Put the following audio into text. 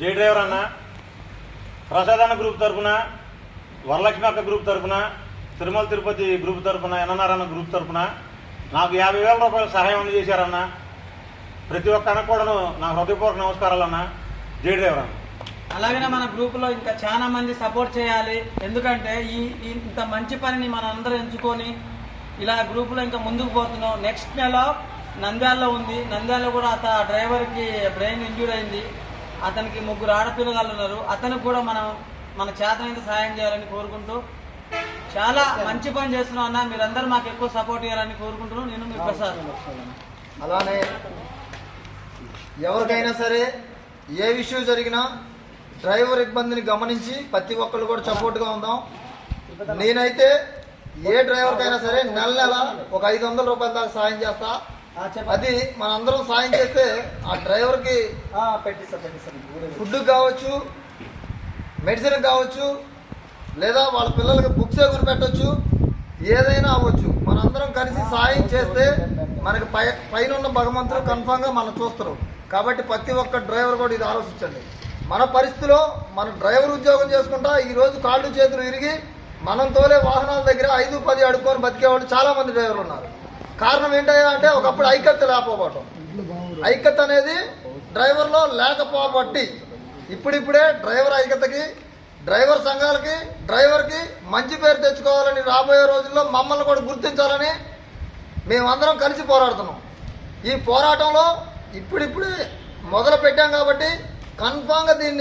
జే driver అన్న. Prasad group తరపున వరలక్ష్మి అక్క గ్రూప్ తరపున తిరుమల తిరుపతి గ్రూప్ తరపున ఎన్ఎన్ఆర్ అన్న గ్రూప్ తరపున నాకు యాభై వేల రూపాయలు సహాయం అందజేశారన్న. ప్రతి ఒక్క అన్న కూడాను నా హృదయపూర్వక నమస్కారాలు అన్న. జే డ్రైవర్ అన్న. అలాగనే మన గ్రూపులో ఇంకా చాలా మంది సపోర్ట్ చేయాలి. ఎందుకంటే ఈ ఇంత మంచి పనిని మనం అందరూ ఎంచుకొని ఇలా గ్రూపులో ఇంకా ముందుకు పోతున్నాం. నెక్స్ట్ నెల నంద్యాలలో ఉంది. నంద్యాలలో కూడా అత డ్రైవర్కి బ్రెయిన్ ఇంజ్యూర్ అయింది. అతనికి ముగ్గురు ఆడపిల్లగాళ్ళు ఉన్నారు. అతనికి కూడా మనం మన చేతనైతే సహాయం చేయాలని కోరుకుంటూ చాలా మంచి పని చేస్తున్నాం అన్న. మీరందరూ మాకు ఎక్కువ సపోర్ట్ చేయాలని కోరుకుంటున్నాను. నేను మీ ప్రసాద్. అలానే ఎవరికైనా సరే ఏ విషయం జరిగినా డ్రైవర్ ఇబ్బందిని గమనించి ప్రతి ఒక్కళ్ళు కూడా సపోర్ట్గా ఉందాం. నేనైతే ఏ డ్రైవర్కైనా సరే నెల నెల ఒక ఐదు వందల రూపాయల దాకా సాయం చేస్తా. అది మనందరం సాయం చేస్తే ఆ డ్రైవర్కి పెట్టిస్తా పెట్టిస్తా ఫుడ్ కావచ్చు మెడిసిన్ కావచ్చు లేదా వాళ్ళ పిల్లలకి బుక్స్ కొని పెట్టవచ్చు ఏదైనా అవ్వచ్చు. మనందరం కలిసి సాయం చేస్తే మనకి పై పైన ఉన్న భగవంతుడు కన్ఫామ్గా మనం చూస్తారు. కాబట్టి ప్రతి ఒక్క డ్రైవర్ కూడా ఇది ఆలోచించండి. మన పరిస్థితిలో మన డ్రైవర్ ఉద్యోగం చేసుకుంటా ఈ రోజు కాళ్ళు చేతులు ఇరిగి మనం తోలే వాహనాల దగ్గర ఐదు పది అడుక్కొని బతికేవాళ్ళు చాలా మంది డ్రైవర్లు ఉన్నారు. కారణం ఏంటంటే అంటే ఒకప్పుడు ఐక్యత లేకపోవటం. ఐక్యత అనేది డ్రైవర్లో లేకపోబట్టి ఇప్పుడిప్పుడే డ్రైవర్ ఐక్యతకి డ్రైవర్ సంఘాలకి డ్రైవర్కి మంచి పేరు తెచ్చుకోవాలని రాబోయే రోజుల్లో మమ్మల్ని కూడా గుర్తించాలని మేమందరం కలిసి పోరాడుతున్నాం. ఈ పోరాటంలో ఇప్పుడిప్పుడే మొదలు పెట్టాం కాబట్టి కన్ఫామ్గా దీన్ని